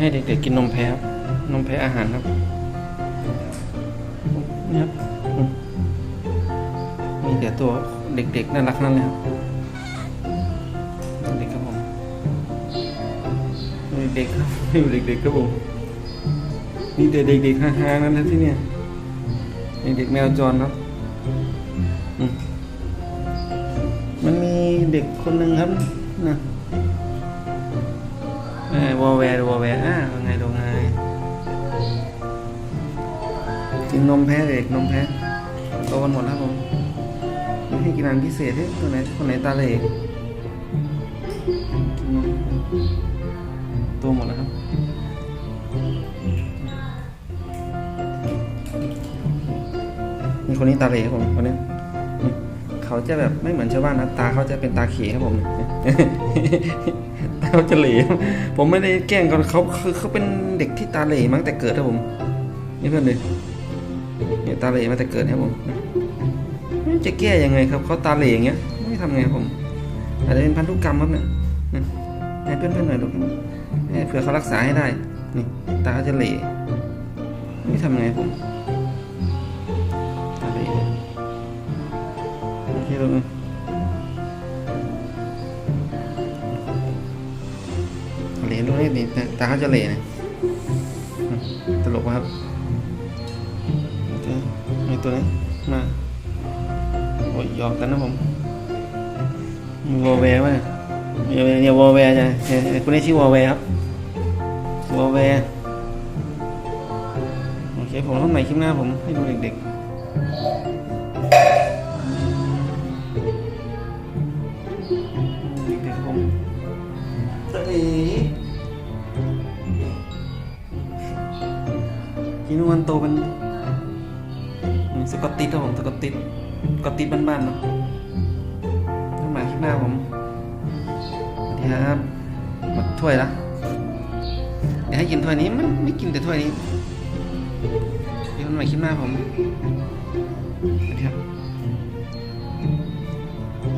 ให้เด็กๆกินนมแพะครับนมแพะอาหารครับนี่ครับมีแต่ตัวเด็กๆน่ารักนั่นเลยครับเด็กครับผมเด็กครับเด็กๆครับผมมีแต่เด็กๆฮ่าๆนั่นนะที่เนี่ยเด็กแมวจรครับมันมีเด็กคนหนึ่งครับนะ เออวอลแวร์วอลแวร์อ่าว่าไงดูไงกินนมแพ้เด็กนมแพ้โตกันหมดแล้วผมไม่ให้กินอาหารพิเศษให้ตัวไหนคนไหนตาเหลกกินนมโตหมดแล้วครับมีคนนี้ตาเหลกครับผมคนนี้เขาจะแบบไม่เหมือนชาวบ้านนะตาเขาจะเป็นตาเขครับผม เขาจะเหลวผมไม่ได้แกล้งกันเขาคือเขาเป็นเด็กที่ตาเหลมาตั้งแต่เกิดครับผม นี่เพื่อนเลยเนี่ยตาเหลมาแต่เกิดครับผมจะแก้ยังไงครับเขาตาเหลอย่างเงี้ยไม่ทำไงผมอาจจะเป็นพันธุกรรมครับเนี่ยให้เพื่อนๆหน่อยลูกให้เผื่อเขารักษาให้ได้ นี่ตาจะเหลไม่ทำไงผมตาเหลโอเคลูก หลนดูนี่นี่ตาเขาจะเหลนะตลกวะครับนี่ตัวนี้มาโอ้ยหยอกกันนะผมมีวอลแวร์ไหมเนี่ยเนี่ยวอลแวร์จ้ะเนี่ยเนี่ยคนนี้ชื่อวอลแวร์ครับวอลแวร์โอเคผมทำใหม่คลิปหน้าผมให้ดูเด็กๆ กินวันโตเป็นสกอตติสครับผมสกอตติสกอตติสบ้านๆเนาะน้ำหมาคลิปหน้าผมสวัสดีครับหมดถ้วยละเดี๋ยวให้กินถ้วยนี้มันไม่กินแต่ถ้วยนี้เดี๋ยวมันใหม่คลิปหน้าผม